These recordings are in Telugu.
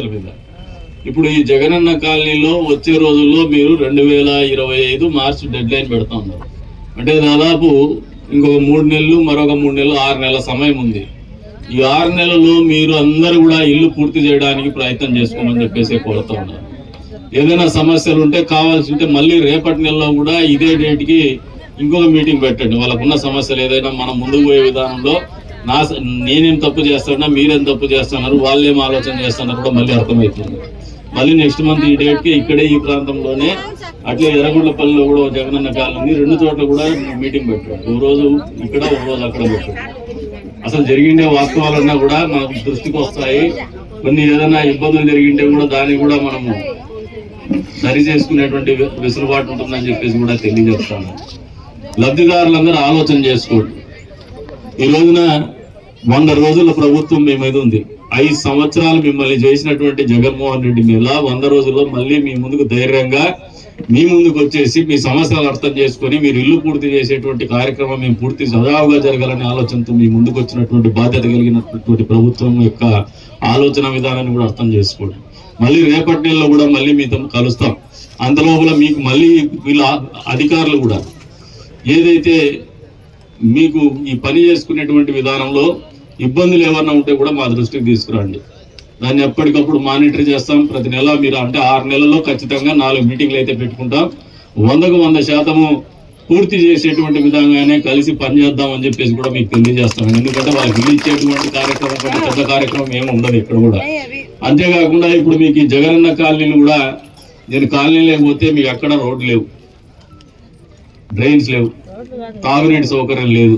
సమస్యల మీద. ఇప్పుడు ఈ జగనన్న కాలనీలో వచ్చే రోజుల్లో మీరు రెండు వేల ఇరవై ఐదు మార్చి డెడ్ లైన్ పెడతా ఉన్నారు. అంటే దాదాపు ఇంకొక మూడు నెలలు మరొక మూడు నెలలు ఆరు నెలల సమయం ఉంది. ఈ ఆరు నెలల్లో మీరు అందరూ కూడా ఇల్లు పూర్తి చేయడానికి ప్రయత్నం చేసుకోమని చెప్పేసి కోరుతా ఉన్నారు. ఏదైనా సమస్యలు ఉంటే కావాల్సి ఉంటే మళ్ళీ రేపటి నెలలో కూడా ఇదే డేట్కి ఇంకొక మీటింగ్ పెట్టండి. వాళ్ళకున్న సమస్యలు ఏదైనా మనం ముందుకు పోయే విధానంలో నా స- నేనేం తప్పు చేస్తున్నా మీరేం తప్పు చేస్తున్నారు వాళ్ళేం ఆలోచన చేస్తున్నారు కూడా మళ్ళీ అర్థమవుతుంది. మళ్ళీ నెక్స్ట్ మంత్ ఈ డేట్కి ఇక్కడే ఈ ప్రాంతంలోనే అట్లే ఎర్రగొండపల్లిలో కూడా జగనన్న కాలనీ రెండు చోట్ల కూడా మీటింగ్ పెట్టాడు ఓ రోజు ఇక్కడ ఓ రోజు అక్కడ పెట్టాడు అసలు జరిగిండే వాస్తవాలన్నా కూడా మనకు దృష్టికి వస్తాయి. కొన్ని ఏదైనా ఇబ్బందులు జరిగింటే కూడా దాన్ని కూడా మనము సరి చేసుకునేటువంటి వెసులుబాటు ఉంటుందని చెప్పేసి కూడా తెలియజేస్తాను. లబ్ధిదారులందరూ ఆలోచన చేసుకోండి. ఈ రోజున వంద రోజుల ప్రభుత్వం మీ మీద ఉంది. ఐదు సంవత్సరాలు మిమ్మల్ని చేసినటువంటి జగన్మోహన్ రెడ్డి మీద వంద రోజుల్లో మళ్ళీ మీ ముందుకు ధైర్యంగా మీ ముందుకు వచ్చేసి మీ సమస్యలు అర్థం చేసుకొని మీరు ఇల్లు పూర్తి చేసేటువంటి కార్యక్రమం మేము పూర్తి సజావుగా జరగాలనే ఆలోచనతో మీ ముందుకు వచ్చినటువంటి బాధ్యత కలిగినటువంటి ప్రభుత్వం యొక్క ఆలోచన విధానాన్ని కూడా అర్థం చేసుకోండి. మళ్ళీ రేపటి నెలలో కూడా మళ్ళీ మీతో కలుస్తాం. అంతలోపల మీకు మళ్ళీ వీళ్ళ అధికారులు కూడా ఏదైతే మీకు ఈ పని చేసుకునేటువంటి విధానంలో ఇబ్బందులు ఏమన్నా ఉంటే కూడా మా దృష్టికి తీసుకురండి. దాన్ని ఎప్పటికప్పుడు మానిటర్ చేస్తాం. ప్రతి నెల మీరు అంటే ఆరు నెలల్లో ఖచ్చితంగా నాలుగు మీటింగ్లు అయితే పెట్టుకుంటాం. వందకు వంద శాతము పూర్తి చేసేటువంటి విధంగానే కలిసి పనిచేద్దాం అని చెప్పేసి కూడా మీకు తెలియజేస్తాం. ఎందుకంటే వాళ్ళకి ఇచ్చేటువంటి కార్యక్రమం కంటే పెద్ద కార్యక్రమం ఏమి ఉండదు ఇక్కడ కూడా. అంతేకాకుండా ఇప్పుడు మీకు ఈ జగనన్న కాలనీలు కూడా నేను కాలనీలో పోతే మీకు ఎక్కడ రోడ్లు లేవు. డ్రైన్స్ లేవు. తాగునీటి సౌకర్యం లేదు.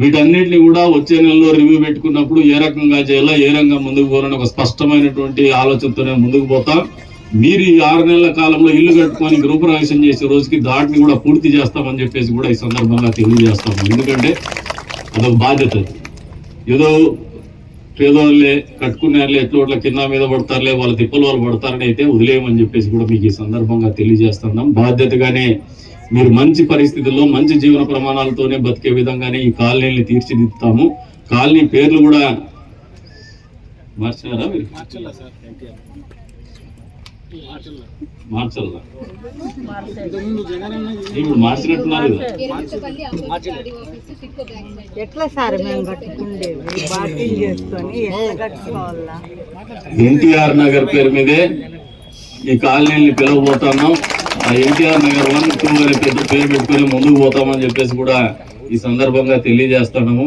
వీటన్నిటిని కూడా వచ్చే నెలలో రివ్యూ పెట్టుకున్నప్పుడు ఏ రకంగా చేయాలో ఏ రంగం ముందుకు పోవాలని ఒక స్పష్టమైనటువంటి ఆలోచనతోనే ముందుకు పోతాం. మీరు ఈ ఆరు నెలల కాలంలో ఇల్లు కట్టుకొని గృహప్రవేశం చేసే రోజుకి దాటిని కూడా పూర్తి చేస్తామని చెప్పేసి కూడా ఈ సందర్భంగా తెలియజేస్తాము. ఎందుకంటే అదొక బాధ్యత ఏదో పేదోళ్ళే కట్టుకున్నారులే ఎట్లోట్ల కింద మీద పడతారులే వాళ్ళ తిప్పలు వాళ్ళు పడతారని అయితే వదిలేయమని చెప్పేసి కూడా మీకు ఈ సందర్భంగా తెలియజేస్తున్నాం. బాధ్యతగానే మీరు మంచి పరిస్థితుల్లో మంచి జీవన ప్రమాణాలతోనే బతికే విధంగానే ఈ కాలనీని తీర్చిదిద్దుతాము. కాలనీ పేర్లు కూడా మార్చారా మీరు? మార్చాలా ఇప్పుడు మార్చినట్టున్నారు ఎట్లా సార్ ఎన్టీఆర్ నగర్ పేరు మీదే ఈ కాలనీని పిలవబోతున్నాం. ఎన్టీఆర్ నగర్ వన్ టూ అని పెద్ద పేరు పెట్టుకుని ముందుకు పోతామని చెప్పేసి కూడా ఈ సందర్భంగా తెలియజేస్తున్నాము.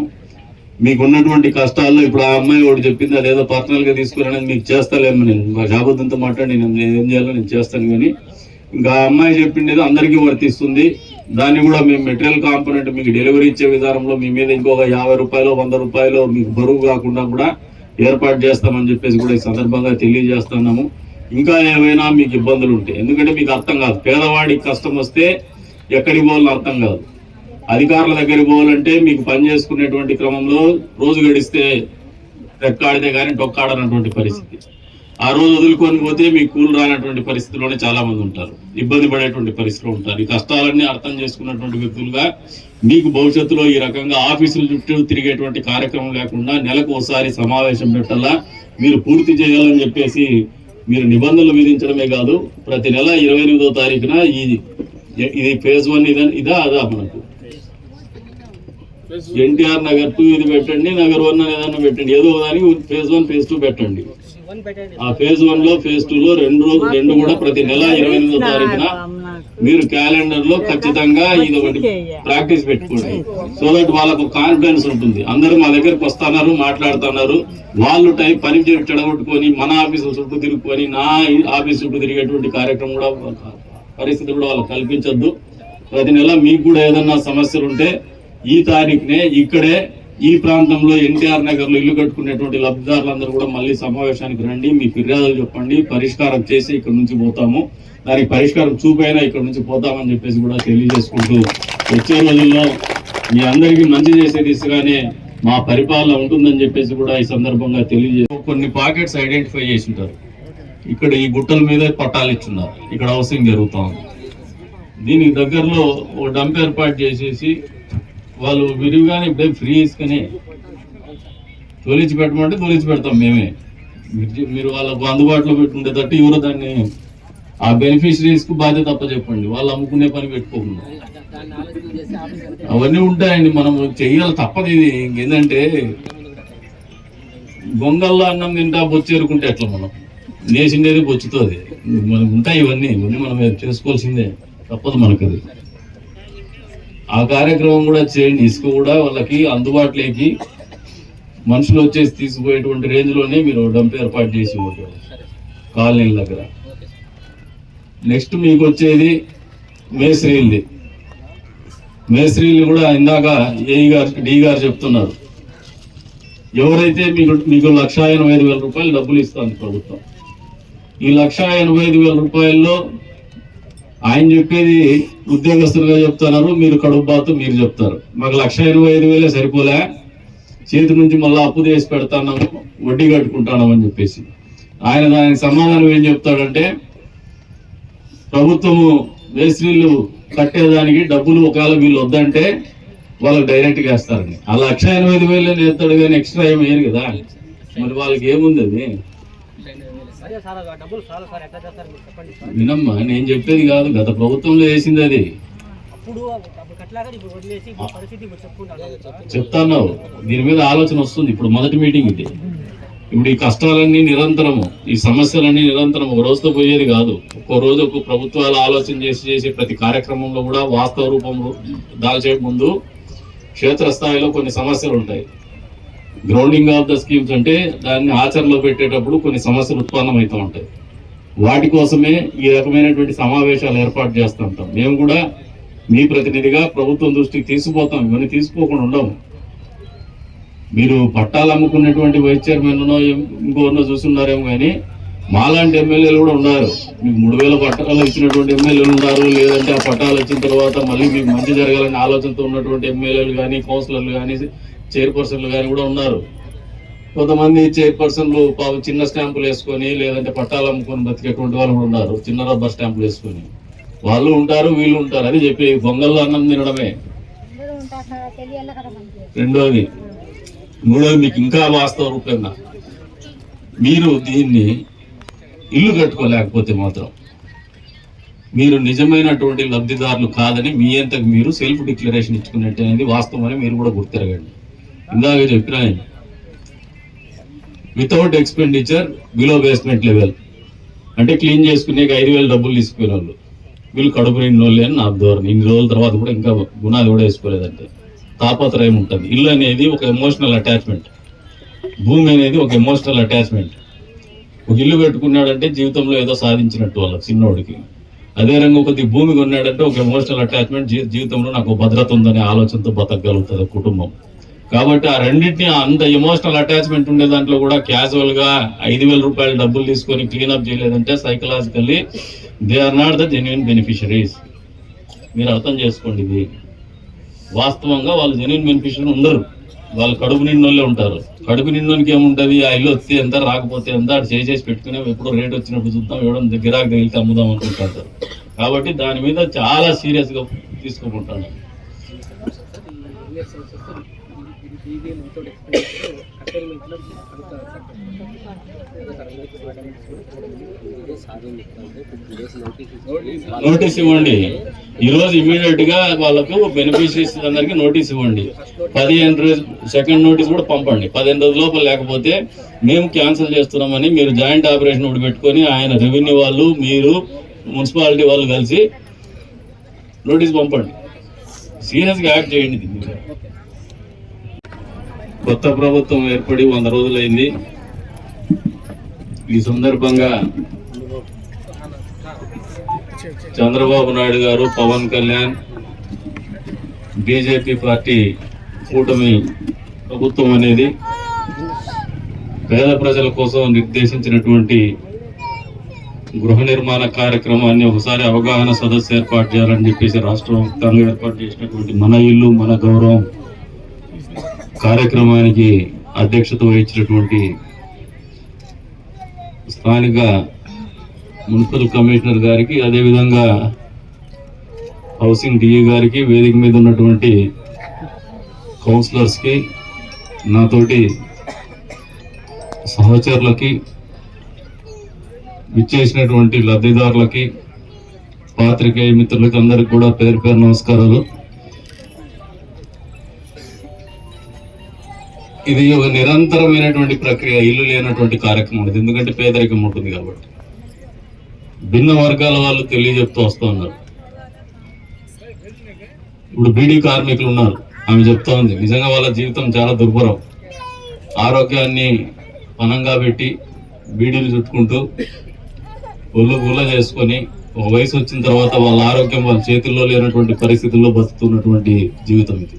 మీకున్నటువంటి కష్టాల్లో ఇప్పుడు ఆ అమ్మాయి ఒకటి చెప్పింది అదేదో పర్సనల్గా తీసుకురానని మీకు చేస్తాలేమో నేను మా జాబుద్దంతో మాట్లాడి నేను ఏం చేయాలో నేను చేస్తాను కానీ ఇంకా ఆ అమ్మాయి చెప్పిండేది అందరికీ వర్తిస్తుంది. దాన్ని కూడా మేము మెటీరియల్ కాంపోనెంట్ మీకు డెలివరీ ఇచ్చే విధానంలో మీ మీద ఇంకొక యాభై రూపాయలు వంద రూపాయలు మీకు బరువు కాకుండా కూడా ఏర్పాటు చేస్తామని చెప్పేసి కూడా ఈ సందర్భంగా తెలియజేస్తున్నాము. ఇంకా ఏమైనా మీకు ఇబ్బందులు ఉంటాయి ఎందుకంటే మీకు అర్థం కాదు. పేదవాడికి కష్టం వస్తే ఎక్కడికి పోవాలని అర్థం కాదు. అధికారుల దగ్గరికి పోవాలంటే మీకు పని చేసుకునేటువంటి క్రమంలో రోజు గడిస్తే రెక్కాడితే కానీ డొక్కాడనటువంటి పరిస్థితి. ఆ రోజు వదులుకొని పోతే మీకు కూలు రానటువంటి పరిస్థితిలోనే చాలా మంది ఉంటారు. ఇబ్బంది పడేటువంటి పరిస్థితిలో ఉంటారు. ఈ కష్టాలన్నీ అర్థం చేసుకున్నటువంటి వ్యక్తులుగా మీకు భవిష్యత్తులో ఈ రకంగా ఆఫీసుల చుట్టూ తిరిగేటువంటి కార్యక్రమం లేకుండా నెలకు ఒకసారి సమావేశం పెట్టాలా? మీరు పూర్తి చేయాలని చెప్పేసి మీరు నిబంధనలు విధించడమే కాదు ప్రతి నెల ఇరవై ఎనిమిదో తారీఖున ఈ ఇది ఫేజ్ వన్ ఇదా ఇదా అదా మనకు. ఎన్టీఆర్ నగర్ టూ ఇది పెట్టండి నగర్ వన్ ఏదన్నా పెట్టండి. ఏదో దానికి ఫేజ్ వన్ ఫేజ్ టూ పెట్టండి. ఆ ఫేజ్ వన్లో ఫేజ్ టూ లో రెండు రోజు రెండు కూడా ప్రతి నెల ఇరవై ఎనిమిదో తారీఖున మీరు క్యాలెండర్లో ఖచ్చితంగా ఇది ఒకటి ప్రాక్టీస్ పెట్టుకోండి. సో దట్ వాళ్ళకు కాన్ఫిడెన్స్ ఉంటుంది. అందరూ మా దగ్గరకు వస్తున్నారు మాట్లాడుతున్నారు. వాళ్ళు టైం పని చెడగొట్టుకొని మన ఆఫీసు చుట్టూ తిరుగుకొని నా ఆఫీస్ చుట్టూ తిరిగేటువంటి కార్యక్రమం కూడా పరిస్థితి కూడా వాళ్ళకి కల్పించొద్దు. ప్రతి నెల మీకు కూడా ఏదన్నా సమస్యలు ఉంటే ఈ తారీఖునే ఇక్కడే ఈ ప్రాంతంలో ఎన్టీఆర్ నగర్లో ఇల్లు కట్టుకునేటువంటి లబ్ధిదారులందరూ కూడా మళ్ళీ సమావేశానికి రండి మీ ఫిర్యాదులు చెప్పండి పరిష్కారం చేసి ఇక్కడ నుంచి పోతాము. దానికి పరిష్కారం చూపైనా ఇక్కడ నుంచి పోతామని చెప్పేసి కూడా తెలియజేసుకుంటూ వచ్చే రోజుల్లో మీ అందరికీ మంచి చేసే దిశగానే మా పరిపాలన ఉంటుందని చెప్పేసి కూడా ఈ సందర్భంగా తెలియజే కొన్ని పాకెట్స్ ఐడెంటిఫై చేసి ఉంటారు. ఇక్కడ ఈ గుట్టల మీద పట్టాలు ఇచ్చున్నారు. ఇక్కడ హౌసింగ్ జరుగుతూ ఉంది దీనికి దగ్గరలో ఒక డంప్ ఏర్పాటు చేసేసి వాళ్ళు విరివిగానే ఇప్పుడే ఫ్రీ ఇసుకనే తొలిచి పెట్టమంటే తొలిచి పెడతాం మేమే. మీరు మీరు వాళ్ళకు అందుబాటులో పెట్టుండేటట్టు ఎవరు దాన్ని ఆ బెనిఫిషరీస్కు బాధ్యత తప్ప చెప్పండి వాళ్ళు అమ్ముకునే పని పెట్టుకోకుండా. అవన్నీ ఉంటాయండి. మనం చెయ్యాలి తప్పదు ఇది. ఇంకేంటంటే గొంగల్లో అన్నం తింటా బొచ్చేరుకుంటే ఎట్లా మనం? నేసిండేది బొచ్చుతుంది. మనకు ఉంటాయి ఇవన్నీ. ఇవన్నీ మనం చేసుకోవాల్సిందే. తప్పదు మనకు అది ఆ కార్యక్రమం కూడా చేయండి. ఇసుక కూడా వాళ్ళకి అందుబాటులోకి మనుషులు వచ్చేసి తీసుకుపోయేటువంటి రేంజ్లోనే మీరు డంప్ ఏర్పాటు చేసి ఉంటారు కాలనీల దగ్గర. నెక్స్ట్ మీకు వచ్చేది మేస్త్రీలది. మేస్త్రీలు కూడా ఇందాక ఏఈ గారు డి గారు చెప్తున్నారు. ఎవరైతే మీకు మీకు లక్ష ఎనభై ఐదు వేల రూపాయలు డబ్బులు ఇస్తుంది ప్రభుత్వం. ఈ లక్ష ఎనభై ఐదు వేల రూపాయల్లో ఆయన చెప్పేది ఉద్యోగస్తులుగా చెప్తున్నారు మీరు కడుపు బాతు మీరు చెప్తారు. మాకు లక్ష ఇరవై ఐదు వేలే సరిపోలే. చేతి నుంచి మళ్ళీ అప్పు చేసి పెడతాన్నాము వడ్డీ కట్టుకుంటున్నాం అని చెప్పేసి. ఆయన దానికి సమాధానం ఏం చెప్తాడంటే ప్రభుత్వము మేస్త్రీలు కట్టేదానికి డబ్బులు ఒకవేళ వీళ్ళు వద్దంటే వాళ్ళకి డైరెక్ట్గా వేస్తారండి. ఆ లక్ష ఎనభై ఐదు వేలు నేర్తాడు కానీ ఎక్స్ట్రా ఏమి వేయరు కదా. మరి వాళ్ళకి ఏముంది అది? వినమ్మా నేను చెప్పేది కాదు గత ప్రభుత్వంలో వేసింది అది. అప్పుడు అప్పుడు కట్టలేక ఇప్పుడు వదిలేసి ఇప్పుడు పరిస్థితి ఇప్పుడు చెప్పుకుంటాను. చెప్తాను దీని మీద ఆలోచన వస్తుంది. ఇప్పుడు మొదటి మీటింగ్ ఇది. ఇప్పుడు ఈ కష్టాలన్నీ నిరంతరము ఈ సమస్యలన్నీ నిరంతరం ఒక రోజుతో పోయేది కాదు. ఒక్కో రోజు ఒక్కో ప్రభుత్వాలు ఆలోచన చేసి చేసే ప్రతి కార్యక్రమంలో కూడా వాస్తవ రూపంలో దాల్చే ముందు క్షేత్రస్థాయిలో కొన్ని సమస్యలు ఉంటాయి. గ్రౌండింగ్ ఆఫ్ ద స్కీమ్స్ అంటే దాన్ని ఆచరణలో పెట్టేటప్పుడు కొన్ని సమస్యలు ఉత్పన్నమవుతూ ఉంటాయి. వాటి కోసమే ఈ రకమైనటువంటి సమావేశాలు ఏర్పాటు చేస్తుంటాం మేము కూడా మీ ప్రతినిధిగా ప్రభుత్వం దృష్టికి తీసుకుపోతాం. ఇవన్నీ తీసుకోకుండా ఉండము. మీరు పట్టాలు అమ్ముకున్నటువంటి వైస్ చైర్మన్ ఇంకోనో చూస్తున్నారేమో కానీ మాలాంటి ఎమ్మెల్యేలు కూడా ఉన్నారు. మీకు మూడు వేల పట్టాలు ఇచ్చినటువంటి ఎమ్మెల్యేలు ఉన్నారు. లేదంటే ఆ పట్టాలు వచ్చిన తర్వాత మళ్ళీ మీకు మంచి జరగాలని ఆలోచనతో ఉన్నటువంటి ఎమ్మెల్యేలు కానీ కౌన్సిలర్లు కానీ చైర్పర్సన్లు కానీ కూడా ఉన్నారు. కొంతమంది చైర్పర్సన్లు పాపం చిన్న స్టాంపులు వేసుకొని లేదంటే పట్టాలు అమ్ముకొని బతికేటువంటి వాళ్ళు కూడా ఉన్నారు. చిన్న రబ్బర్ స్టాంపులు వేసుకొని. వాళ్ళు ఉంటారు వీళ్ళు ఉంటారు. అది చెప్పి బొంగల్లో అన్నం తినడమే. రెండోది మూడోది మీకు ఇంకా వాస్తవ రూపంగా మీరు దీన్ని ఇల్లు కట్టుకోలేకపోతే మాత్రం మీరు నిజమైనటువంటి లబ్ధిదారులు కాదని మీ అంతకు మీరు సెల్ఫ్ డిక్లరేషన్ ఇచ్చుకున్నట్టు అనేది వాస్తవం అని మీరు కూడా గుర్తిరగండి. ఇందాక చెప్పిన without expenditure below basement level అంటే క్లీన్ చేసుకునే ఐదు వేలు డబ్బులు తీసుకునే వాళ్ళు వీళ్ళు కడుపు రెండు వాళ్ళే అని నా ధోరణి. ఇన్ని రోజుల తర్వాత కూడా ఇంకా గుణాలు కూడా వేసుకోలేదంటే. తాపత్రయం ఉంటుంది. ఇల్లు అనేది ఒక ఎమోషనల్ అటాచ్మెంట్ భూమి అనేది ఒక ఎమోషనల్ అటాచ్మెంట్ ఒక ఇల్లు పెట్టుకున్నాడంటే జీవితంలో ఏదో సాధించినట్టు వాళ్ళ చిన్నోడికి. అదే రంగు కొద్ది భూమి కొన్నాడంటే ఒక ఎమోషనల్ అటాచ్మెంట్ జీవితంలో నాకు భద్రత ఉందనే ఆలోచనతో బతకగలుగుతుంది కుటుంబం. కాబట్టి ఆ రెండింటిని అంత ఎమోషనల్ అటాచ్మెంట్ ఉండే దాంట్లో కూడా క్యాజువల్గా ఐదు వేల రూపాయలు డబ్బులు తీసుకొని క్లీనప్ చేయలేదంటే psychologically they are not the genuine beneficiaries మీరు అర్థం చేసుకోండి ఇది. వాస్తవంగా వాళ్ళు జెన్యున్ బెనిఫిషరీ ఉండరు. వాళ్ళు కడుపు నిండోళ్ళే ఉంటారు. కడుపు నిండోనికి ఏముంటుంది? ఆ ఇల్లు వస్తే ఎంత రాకపోతే ఎంత? అది చేసేసి పెట్టుకునే ఎప్పుడో రేట్ వచ్చినప్పుడు చూద్దాం ఇవ్వడం గిరాకు తగిలితే అమ్ముదాం అనుకుంటారు. కాబట్టి దాని మీద చాలా నోటీస్ ఇవ్వండి. ఈ రోజు ఇమీడియట్గా వాళ్ళకు బెనిఫిషరీస్ అందరికి నోటీస్ ఇవ్వండి. పదిహేను రోజు సెకండ్ నోటీస్ కూడా పంపండి. పదిహేను రోజుల లోపల లేకపోతే మేము క్యాన్సిల్ చేస్తున్నామని మీరు జాయింట్ ఆపరేషన్ ఒకటి పెట్టుకొని ఆయన రెవెన్యూ వాళ్ళు మీరు మున్సిపాలిటీ వాళ్ళు కలిసి నోటీస్ పంపండి. సీరియస్గా యాక్ట్ చేయండి. కొత్త ప్రభుత్వం ఏర్పడి వంద రోజులైంది. ఈ సందర్భంగా చంద్రబాబు నాయుడు గారు పవన్ కళ్యాణ్ బీజేపీ పార్టీ కూటమి ప్రభుత్వం అనేది పేద ప్రజల కోసం నిర్దేశించినటువంటి గృహ నిర్మాణ కార్యక్రమాన్ని ఒకసారి అవగాహన సదస్సు ఏర్పాటు చేయాలని చెప్పేసి రాష్ట్ర ఏర్పాటు చేసినటువంటి మన ఇల్లు మన గౌరవం కార్యక్రమానికి అధ్యక్షత వహించినటువంటి స్థానిక మున్సిపల్ కమిషనర్ గారికి అదేవిధంగా హౌసింగ్ డిఈ గారికి వేదిక మీద ఉన్నటువంటి కౌన్సిలర్స్కి నాతోటి సహచరులకి విచ్చేసినటువంటి లబ్ధిదారులకి పాత్రికేయ మిత్రులకి అందరికి కూడా పేరు పేరు నమస్కారాలు. ఇది ఒక నిరంతరమైనటువంటి ప్రక్రియ ఇల్లు లేనటువంటి కార్యక్రమం ఇది ఎందుకంటే పేదరికం ఉంటుంది కాబట్టి. భిన్న వర్గాల వాళ్ళు తెలియజెప్తూ వస్తూ ఉన్నారు. ఇప్పుడు బీడీ కార్మికులు ఉన్నారు. ఆమె చెప్తా ఉంది నిజంగా వాళ్ళ జీవితం చాలా దుర్భరం. ఆరోగ్యాన్ని పనంగా పెట్టి బీడీలు చుట్టుకుంటూ ఒళ్ళు గుల్ల చేసుకొని ఒక వయసు వచ్చిన తర్వాత వాళ్ళ ఆరోగ్యం వాళ్ళ చేతుల్లో లేనటువంటి పరిస్థితుల్లో బతుకుతున్నటువంటి జీవితం ఇది.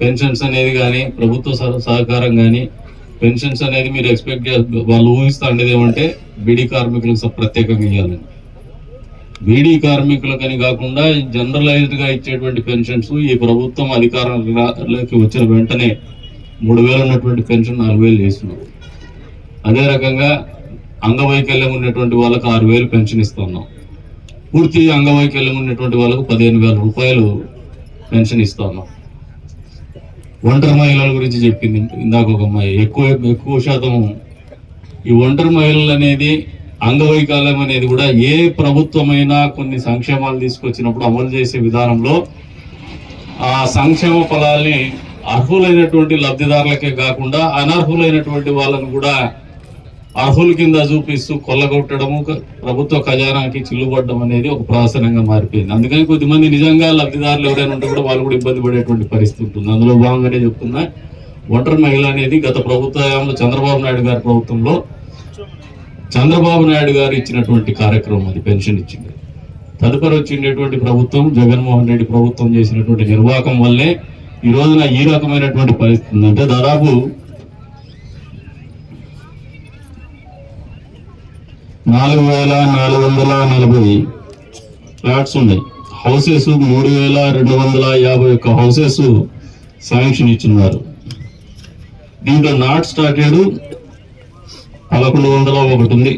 పెన్షన్స్ అనేది కానీ ప్రభుత్వ సహ- సహకారం కానీ పెన్షన్స్ అనేది మీరు ఎక్స్పెక్ట్ వాళ్ళు ఊహిస్తా ఉండేది ఏమంటే బీడీ కార్మికులకు ప్రత్యేకంగా ఇవ్వాలని బీడీ కార్మికులకని కాకుండా జనరలైజ్డ్గా ఇచ్చేటువంటి పెన్షన్స్ ఈ ప్రభుత్వం అధికారంలోకి వచ్చిన వెంటనే మూడు వేలు ఉన్నటువంటి పెన్షన్ నాలుగు వేలు చేస్తున్నారు. అదే రకంగా అంగవైకల్యం ఉన్నటువంటి వాళ్ళకు ఆరు వేలు పెన్షన్ ఇస్తున్నాం. పూర్తి అంగవైకల్యం ఉన్నటువంటి వాళ్ళకు పదిహేను వేల రూపాయలు పెన్షన్ ఇస్తున్నాం. ఒంటరి మహిళల గురించి చెప్పింది. ఇందాక ఒక అమ్మాయి ఎక్కువ ఎక్కువ శాతం ఈ ఒంటరి మహిళలు అనేది అంగవైకల్యం అనేది కూడా ఏ ప్రభుత్వమైనా కొన్ని సంక్షేమాలు తీసుకొచ్చినప్పుడు అమలు చేసే విధానంలో ఆ సంక్షేమ ఫలాల్ని అర్హులైనటువంటి లబ్ధిదారులకే కాకుండా అనర్హులైనటువంటి వాళ్ళను కూడా అర్హుల కింద చూపిస్తూ కొల్లగొట్టడము ప్రభుత్వ ఖజానాకి చిల్లుపడడం అనేది ఒక ప్రాసనంగా మారిపోయింది. అందుకని కొద్దిమంది నిజంగా లబ్ధిదారులు ఎవరైనా ఉంటే కూడా వాళ్ళు కూడా ఇబ్బంది పడేటువంటి పరిస్థితి ఉంటుంది. అందులో భాగంగానే చెప్తున్నా ఒంటరి మహిళ అనేది గత ప్రభుత్వ చంద్రబాబు నాయుడు గారి ప్రభుత్వంలో చంద్రబాబు నాయుడు గారు ఇచ్చినటువంటి కార్యక్రమం అది పెన్షన్ ఇచ్చింది. తదుపరి వచ్చినటువంటి ప్రభుత్వం జగన్మోహన్ రెడ్డి ప్రభుత్వం చేసినటువంటి నిర్వాహకం వల్లే ఈ రోజున ఈ రకమైనటువంటి పరిస్థితి ఉందంటే అంటే దాదాపు నాలుగు వేల నాలుగు వందల నలభై ఫ్లాట్స్ ఉన్నాయి. హౌసెస్ మూడు వేల రెండు వందల యాభై ఒక్క హౌసెస్ శాంక్షన్ ఇచ్చినారు. దీంట్లో నాట్ స్టార్టెడ్ పదకొండు వందల ఒకటి ఉంది.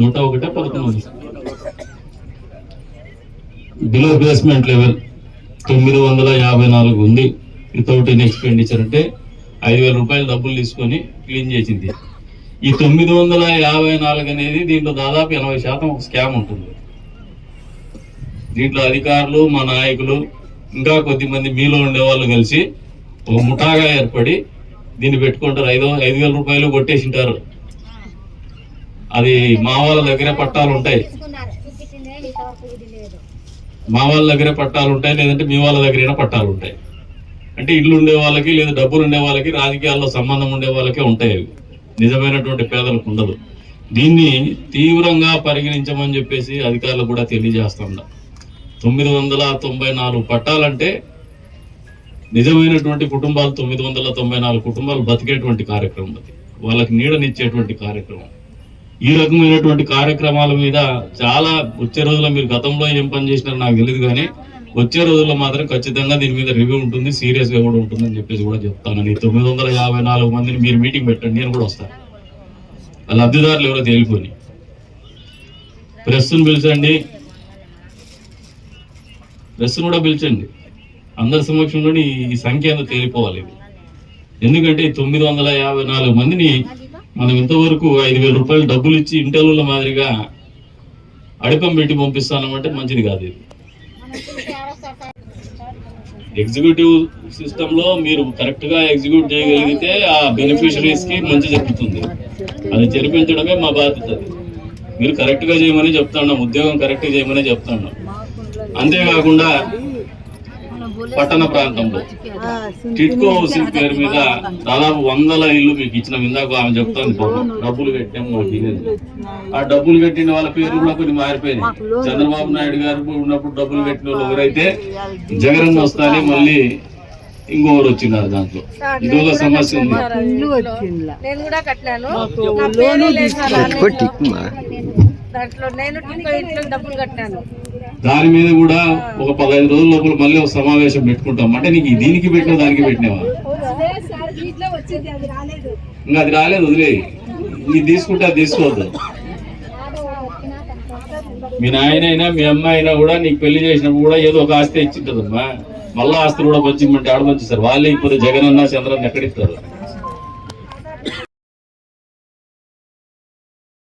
నూట ఒకటే పదకొండు బిలో బేస్మెంట్ లెవెల్ తొమ్మిది వందల యాభై నాలుగు ఉంది. వితౌట్ ఎన్ ఎక్స్పెండిచర్ అంటే ఐదు వేల రూపాయలు డబ్బులు తీసుకొని క్లీన్ చేసింది. ఈ తొమ్మిది వందల యాభై నాలుగు అనేది దీంట్లో దాదాపు ఎనభై శాతం ఒక స్కామ్ ఉంటుంది. దీంట్లో అధికారులు మా నాయకులు ఇంకా కొద్దిమంది మీలో ఉండే వాళ్ళు కలిసి ఒక ముఠాగా ఏర్పడి దీన్ని పెట్టుకుంటారు. ఐదు ఐదు వేల రూపాయలు కొట్టేసింటారు. అది మా వాళ్ళ దగ్గరే పట్టాలు ఉంటాయి. మా వాళ్ళ దగ్గరే పట్టాలు ఉంటాయి లేదంటే మీ వాళ్ళ దగ్గరైనా పట్టాలు ఉంటాయి. అంటే ఇల్లు ఉండే వాళ్ళకి లేదా డబ్బులు ఉండే వాళ్ళకి రాజకీయాల్లో సంబంధం ఉండే వాళ్ళకే ఉంటాయి అవి. నిజమైనటువంటి పేదలకు ఉండదు. దీన్ని తీవ్రంగా పరిగణించమని చెప్పేసి అధికారులు కూడా తెలియజేస్తుండ. తొమ్మిది వందల తొంభై నాలుగు పట్టాలంటే నిజమైనటువంటి కుటుంబాలు తొమ్మిది వందల తొంభై నాలుగు కుటుంబాలు బతికేటువంటి కార్యక్రమం అది. వాళ్ళకి నీడనిచ్చేటువంటి కార్యక్రమం. ఈ రకమైనటువంటి కార్యక్రమాల మీద చాలా వచ్చే రోజుల్లో మీరు గతంలో ఏం పని చేసినారో నాకు తెలియదు కానీ వచ్చే రోజుల్లో మాత్రం ఖచ్చితంగా దీని మీద రివ్యూ ఉంటుంది సీరియస్గా కూడా ఉంటుందని చెప్పేసి కూడా చెప్తాను. ఈ తొమ్మిది వందల యాభై నాలుగు మందిని మీరు మీటింగ్ పెట్టండి నేను కూడా వస్తాను ఆ లబ్ధిదారులు ఎవరో తేలిపోయి ప్రెస్ను పిలిచండి. ప్రెస్ను కూడా పిలిచండి. అందరి సమక్షంలోని ఈ సంఖ్య అంతా తేలిపోవాలి ఇది. ఎందుకంటే తొమ్మిది వందల యాభై నాలుగు మందిని మనం ఇంతవరకు ఐదు వేల రూపాయలు డబ్బులు ఇచ్చి ఇంటర్వ్యూల మాదిరిగా అడిపం పెట్టి పంపిస్తానమంటే మంచిది కాదు ఇది. ఎగ్జిక్యూటివ్ సిస్టమ్లో మీరు కరెక్ట్గా ఎగ్జిక్యూట్ చేయగలిగితే ఆ బెనిఫిషరీస్కి మంచి జరుగుతుంది. అది జరిపించడమే మా బాధ్యత మీరు కరెక్ట్గా చేయమని చెప్తాను ఉద్యోగం కరెక్ట్గా చేయమని చెప్తాను. అంతేకాకుండా పట్టణ ప్రాంతంలో. టిట్కో హౌసింగ్ పేరు మీద దాదాపు వందల ఇల్లు మీకు ఇచ్చిన ఇందాక ఆమె చెప్తాను డబ్బులు కట్టాము మాకు తెలియదు ఆ డబ్బులు కట్టిన వాళ్ళ పేర్లు కూడా కొన్ని మారిపోయినాయి. చంద్రబాబు నాయుడు గారు ఉన్నప్పుడు డబ్బులు కట్టిన వాళ్ళు ఎవరైతే జగన్ వస్తానే మళ్ళీ ఇంకొకరు వచ్చినారు దాంట్లో. ఇది ఒక సమస్య ఉంది. నేను కూడా పేరే. దాంట్లో నేను ఇంట్లో డబ్బులు కట్టాను. దాని మీద కూడా ఒక పదహైదు రోజుల లోపల మళ్ళీ ఒక సమావేశం పెట్టుకుంటాం. అంటే నీకు దీనికి పెట్టిన దానికి పెట్టినావా? ఇంకా అది రాలేదు వదిలే. ఇది తీసుకుంటే అది తీసుకోవద్దు. మీ నాయన అయినా మీ అమ్మాయి అయినా కూడా నీకు పెళ్ళి చేసినప్పుడు కూడా ఏదో ఒక ఆస్తి ఇచ్చింటదమ్మా. మళ్ళా ఆస్తులు కూడా పంచిమంటే ఆడ పంచిస్తారు. వాళ్ళే ఇప్పుడు జగన్ అన్న చంద్రన్న ఎక్కడిస్తారు